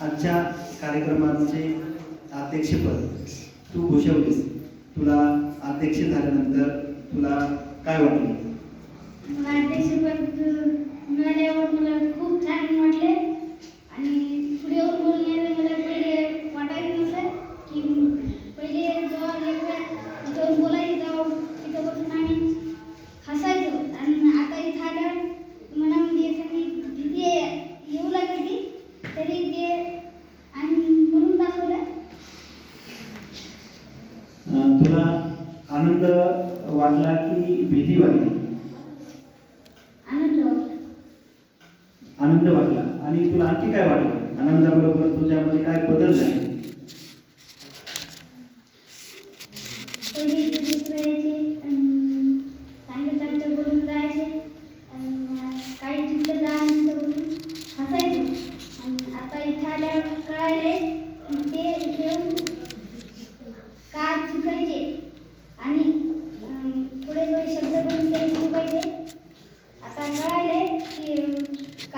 आजच्या कार्यक्रमाचे अध्यक्षपद तू भूषवलीस. तुला अध्यक्ष झाल्यानंतर तुला काय वाटलं मला अध्यक्षपद मिळाल्यावर मला खूप छान वाटले आणि पुढे येऊन बोलून यायला मला पहिले वाटायचं नसतं की पहिले जेव्हा एकदा इथं बोलायचं तेव्हा तिथं बसून आम्ही हसायचो आणि आता इथं आल्यावर मनामध्ये एखादी भीती येऊ लागली तरी ते आम्ही म्हणून दाखवलं अं, तुला आनंद वाटला की भीती वाटली. आनंद वाटला. आणि तुला आणखी काय वाटलं? आनंदाबरोबर तुझ्यामध्ये काय बदल झाले? पहिले इथे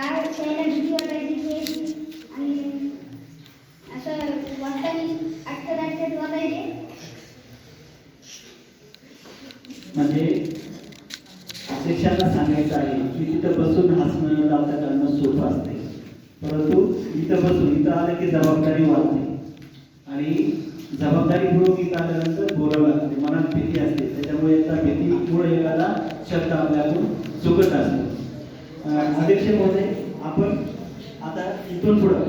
काय त्याला भीती वाटायची ते आणि असं वाटतानी आटकत आटकत वाटायचे म्हणजे शिक्षकांना सांगायचं आहे की तिथं बसून हसणं लावता करणं सोपं असते. परंतु इथं बसून इथं आलं की जबाबदारी वाढते. आणि जबाबदारी पूर्वक इथं आल्यानंतर बोलावं लागते मनात भीती असते. त्याच्यामुळे त्या भीतीमुळे एखादा शब्द आपल्यातून चुकत असतो. अध्यक्ष महोदय आपण आता इथून पुढं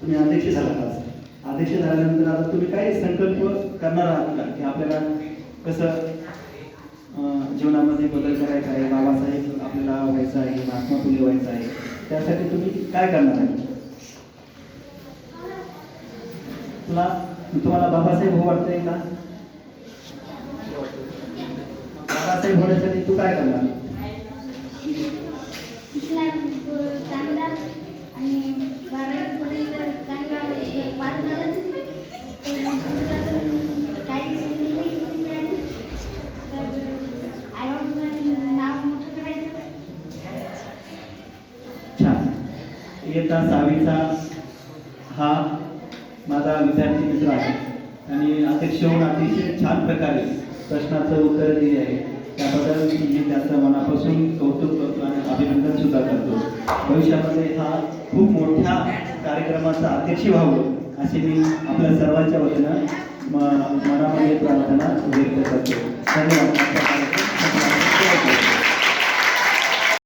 तुम्ही अध्यक्ष झाला आज. अध्यक्ष झाल्यानंतर आता तुम्ही काय संकल्प करणार आहात का? की आपल्याला कसं जीवनामध्ये बदल करायचा आहे? बाबासाहेब आपल्याला व्हायचं आहे महात्मा फुले व्हायचं आहे. त्यासाठी तुम्ही काय करणार आहे तुला तुम्हाला बाबासाहेब हो वाटतंय का? बाबासाहेब होण्यासाठी तू काय करणार? तर आईवडिलांना नाव मोठं छान. इयत्ता सहावीचा हा माझा विद्यार्थी मित्र आहे. आणि अतिशय अतिशय छान प्रकारे प्रश्नाचं उत्तर दिले आहे. त्याबद्दल मी त्याचं मनापासून कौतुक करतो आणि अभिनंदन सुद्धा करतो भविष्यामध्ये हा खूप मोठ्या कार्यक्रमाचा अध्यक्ष व्हावं अशी मी आपल्या सर्वांच्या वतीनं मनामध्ये प्रार्थना व्यक्त करतो. धन्यवाद.